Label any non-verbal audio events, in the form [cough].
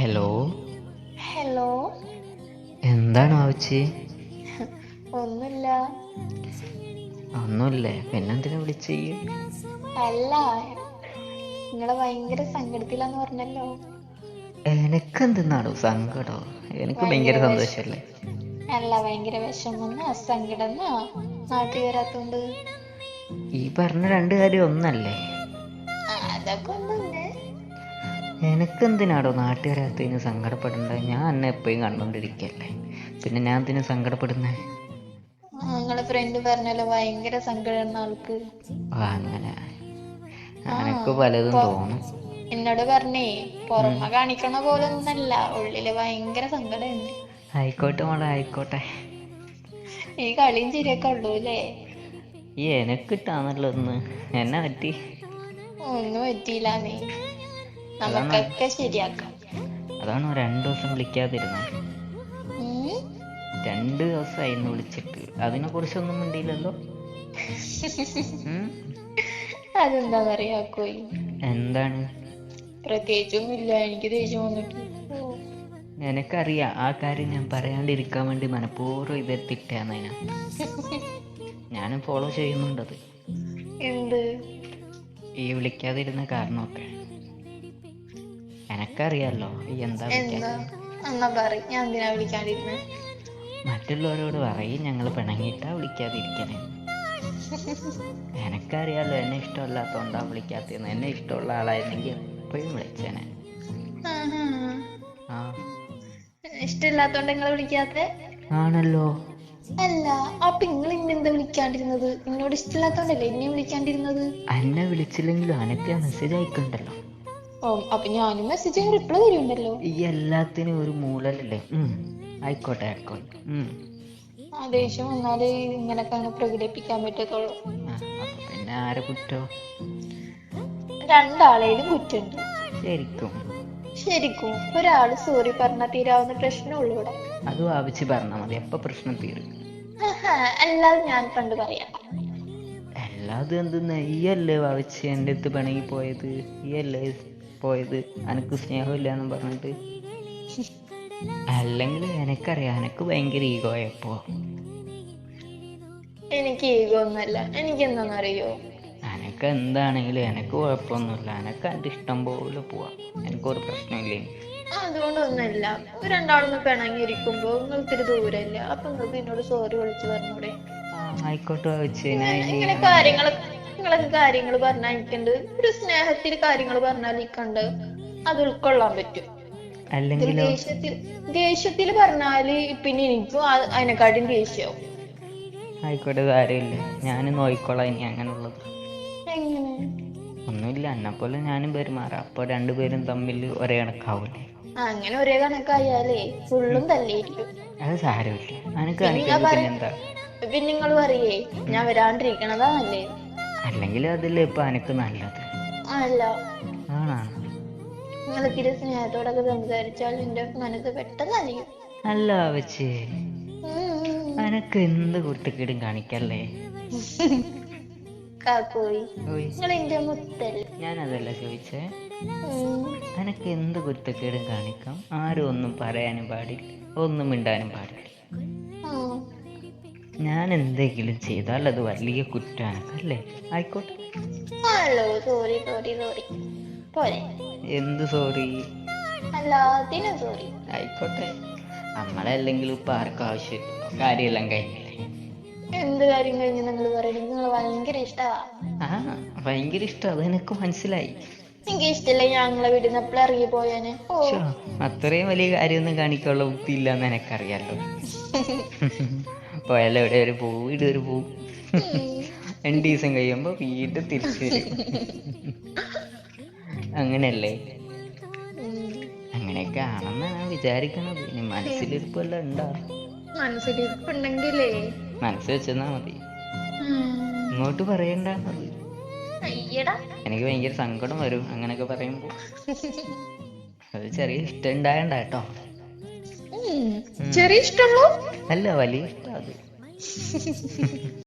Hello hello എന്താണ് ആവശ്യ? ഒന്നുമില്ല. ഒന്നുമില്ലേ? പിന്നെന്തിനാ വിളിച്ചു? അല്ല നിങ്ങളെ ഭയങ്കര സങ്കടത്തിലാന്ന് പറഞ്ഞല്ലോ. എനക്കെന്തെന്നാടോ സങ്കടോ? എനിക്ക് ഭയങ്കര സന്തോഷല്ലേ? അല്ല ഭയങ്കര വിഷമം സങ്കടമെന്നാ നാട്ടിൽ വരാത്തോണ്ട്. ഈ പറഞ്ഞ രണ്ട് കാര്യം ഒന്നല്ലേ? അതൊക്കെ ഒന്നുണ്ട് എനക്കെന്തിനാടോ ഇനി സങ്കടപ്പെടണ്ട? ഞാൻ എന്നെ എപ്പോഴും കണ്ടോണ്ടിരിക്കല്ലേ. പിന്നെ ഞാൻ എന്തിനു സങ്കടപ്പെടുന്നേ? നിങ്ങളെ ഫ്രണ്ട് പറഞ്ഞല്ലോ ഭയങ്കര സങ്കടം ആൾക്ക്. അങ്ങനെ. എനക്ക് പലതും തോന്നും. എന്നോട് പറഞ്ഞേ പുറമെ കാണിക്കണ പോലെ ഒന്നല്ല ഉള്ളിൽ ഭയങ്കര സങ്കടമുണ്ട് ആയിക്കോട്ടെ മോളെ ആയിക്കോട്ടെ. ഈ കളിയും ചിരിയൊക്കെ ഉള്ളൂ അല്ലേ? ഈ എനക്കിട്ടാണല്ലോ ഒന്ന് എന്നെ പറ്റി. ഒന്നും പറ്റിയില്ല നീ. നമുക്കൊക്കെ ശരിയാക്കാം. അതാണ് രണ്ടു ദിവസം വിളിക്കാതിരുന്നത്. രണ്ടു ദിവസമായി വിളിച്ചിട്ട്. അതിനെ കുറിച്ചൊന്നും മിണ്ടിയില്ലല്ലോ? അതെന്താ കോയി എന്താണ്? എനിക്ക് ദേഷ്യം വന്നിട്ട്. ഓ, എനിക്കറിയാം. ആ കാര്യം ഞാൻ പറയാണ്ടിരിക്കാൻ വേണ്ടി മനഃപൂർവം ഇതെത്തിട്ടാണ് ഞാൻ. ഞാൻ ഫോളോ ചെയ്യുന്നുണ്ടത്. എന്ത്? ഈ വിളിക്കാതിരുന്ന കാരണമൊക്കെ. എനക്കറിയാലോ ഈ എന്താ എന്താ? വിളിക്കാത്ത എന്നാ പറ ഞാൻ എന്തിനാ വിളിക്കാണ്ടിരുന്നെ മറ്റുള്ളവരോട് പറയും ഞങ്ങൾ പിണങ്ങിയിട്ടാ വിളിക്കാതിരിക്കണേ. [laughs] എനക്കറിയാലോ എന്നെ ഇഷ്ടമല്ലാത്തോണ്ടാ വിളിക്കാത്തന്ന് എന്നെ ഇഷ്ടമുള്ള ആളായിരുന്നെങ്കിൽ എപ്പോഴും വിളിച്ചേനെ. ആ. ഇഷ്ടമില്ലാത്തോണ്ട് നിങ്ങളെ വിളിക്കാത്തെ? ആണല്ലോ. അല്ല അപ്പൊ നിങ്ങൾ ഇന്നെന്താ വിളിക്കാണ്ടിരുന്നത്? നിന്നോട് ഇഷ്ടമില്ലാത്തോണ്ടല്ലേ എന്നെ വിളിക്കാണ്ടിരുന്നത്? എന്നെ വിളിച്ചില്ലെങ്കിലും അനക്ക് മെസ്സേജ് അയക്കണ്ടല്ലോ. ഓ അപ്പൊ ഞാനും മെസ്സേജ് റിപ്ലൈ തരുന്നുണ്ടല്ലോ. ഈ എല്ലാത്തിനും ഒരു മൂലല്ലേ. ആയിക്കോട്ടെ ആയിക്കോട്ടെ. ആ ദേഷ്യം വന്നാൽ ഇങ്ങനൊക്കെയാണ് പ്രകടിപ്പിക്കാൻ പറ്റത്തുള്ളൂ പിന്നെ ആരെ കുറ്റോ? രണ്ടാളേലും കുറ്റുണ്ട് ശരിക്കും. ശരിക്കും ഒരാൾ സോറി പറഞ്ഞാൽ തീരാവുന്ന പ്രശ്നമുള്ളൂ ഇവിടെ. അതും ആവശ്യം പറഞ്ഞാൽ മതി. അപ്പൊ പ്രശ്നം തീരും? അല്ലാതെ ഞാൻ കണ്ടു പറയാം. അല്ലാതെ എന്തെന്ന്? ഈയല്ലേ വളച്ച് എന്റെ അടുത്ത് പിണങ്ങി പോയത്? ഈയല്ലേ പോയത്? അനക്ക് സ്നേഹമില്ലാന്ന് പറഞ്ഞിട്ട്. അല്ലെങ്കിൽ എനക്കറിയാം എനക്ക് ഭയങ്കര ഈഗോ എപ്പോ എനിക്ക് ഈഗോ ഒന്നല്ല എനിക്ക് എന്താണെന്നറിയോ എനക്ക് എന്താണെങ്കിലും എനക്ക് കുഴപ്പമൊന്നുമില്ല. എനക്ക് എന്റെ ഇഷ്ടം പോലെ പോവാം. എനിക്കൊരു പ്രശ്നമില്ല? അതുകൊണ്ടൊന്നുമില്ല. രണ്ടാളൊന്ന് പിണങ്ങിയിരിക്കുമ്പോ നിങ്ങൾക്കൊരു ദൂരല്ല അപ്പൊ നിങ്ങൾക്ക് എന്നോട് സോറി വിളിച്ചു പറഞ്ഞൂടെ? ആയിക്കോട്ടെ ഇങ്ങനെ കാര്യങ്ങൾ നിങ്ങളൊക്കെ കാര്യങ്ങൾ പറഞ്ഞാൽ എനിക്കുണ്ട്. ഒരു സ്നേഹത്തിൽ കാര്യങ്ങൾ പറഞ്ഞാൽ എനിക്കുണ്ട്. അത് ഉൾക്കൊള്ളാൻ പറ്റും. ദേഷ്യത്തിൽ ദേഷ്യത്തിൽ പറഞ്ഞാൽ പിന്നെ എനിക്കും അതിനെക്കാട്ടും ദേഷ്യാവും. ആയിക്കോട്ടെ കാര്യമില്ല. ഞാൻ നോയിക്കോളാം ഇനി അങ്ങനെയുള്ളത്. എങ്ങനെ? ഒന്നുമില്ല എന്നെ പോലെ ഞാനും പെരുമാറാം. അപ്പൊ രണ്ടുപേരും തമ്മിൽ ഒരേ കണക്കാവൂലേ? അങ്ങനെ ഒരേ കണക്കായാലേ ഫുള്ളും തല്ലിയിരിക്കും. അത് സാരമില്ല. അനക്ക് എന്താ പിന്നെ നിങ്ങൾ പറയേ ഞാൻ വരാണ്ടിരിക്കണതാ നല്ലേ അല്ലെങ്കിൽ അതില്ലേ ഇപ്പൊ എനിക്ക് നല്ലത്? അല്ല ആണാണ് നിങ്ങൾ ഇത്തിരി സ്നേഹത്തോടൊക്കെ സംസാരിച്ചാൽ എന്റെ മനസ്സ് പെട്ടെന്ന് അലിയും അല്ല വെച്ച് അനക്ക് എന്ത് കുട്ടിക്കിടും കാണിക്കല്ലേ? കാക്കോയി നിങ്ങൾ എന്റെ മുത്തല്ലേ ഞാനതല്ല ചോദിച്ചേ. അനക്ക് എന്ത് കുരുത്തക്കേടും കാണിക്കാം? ആരും ഒന്നും പറയാനും പാടില്ല. ഒന്നും മിണ്ടാനും പാടില്ല. ഞാൻ എന്തെങ്കിലും ചെയ്താൽ അത് വലിയ കുറ്റാനക്കല്ലേ ആയിക്കോട്ടെ. ഹലോ സോറി സോറി സോറി പോരെ. എന്ത് സോറി എല്ലാത്തിനും സോറി ആയിക്കോട്ടെ. നമ്മളല്ലെങ്കിലും ഇപ്പൊ ആർക്കും ആവശ്യം കാര്യമെല്ലാം കഴിഞ്ഞില്ലേ? എന്ത് കാര്യം കഴിഞ്ഞ് നിങ്ങൾ പറയുന്നത് നിങ്ങൾ ഭയങ്കര ഇഷ്ടമാ ആ ഭയങ്കര ഇഷ്ടം. അത് എനിക്ക് മനസ്സിലായി. എനിക്ക് ഇഷ്ടമില്ല ഞങ്ങളെ വീട്ടിൽ നിന്ന് എപ്പോഴും ഇറങ്ങി പോയാന്? അത്രയും വലിയ കാര്യമൊന്നും കാണിക്കാനുള്ള ബുദ്ധി ഇല്ലെന്ന് എനിക്കറിയാലോ [laughs] പോയാലും എവിടെ ഒരു പോവും? ഇവിടെ ഒരു പോവും. രണ്ട് ദിവസം കഴിയുമ്പോ വീട് തിരിച്ചു വരും. അങ്ങനെയല്ലേ. അങ്ങനെയൊക്കെ ആണെന്നാണ് ഞാൻ വിചാരിക്കണത്. ഇനി മനസ്സിലിരിപ്പെല്ലാം ഉണ്ടോ? മനസ്സിലിരിപ്പുണ്ടെങ്കിലേ. മനസ്സ് വെച്ചെന്നാ മതി. ഇങ്ങോട്ട് പറയണ്ട എനിക്ക് ഭയങ്കര സങ്കടം വരും അങ്ങനെയൊക്കെ പറയുമ്പോ. അത് ചെറിയ ഇഷ്ടം ഉണ്ടായണ്ട കേട്ടോ. ചെറിയ ഇഷ്ടമുള്ളൂ അല്ല വലിയ ഇഷ്ടം അത്. [laughs]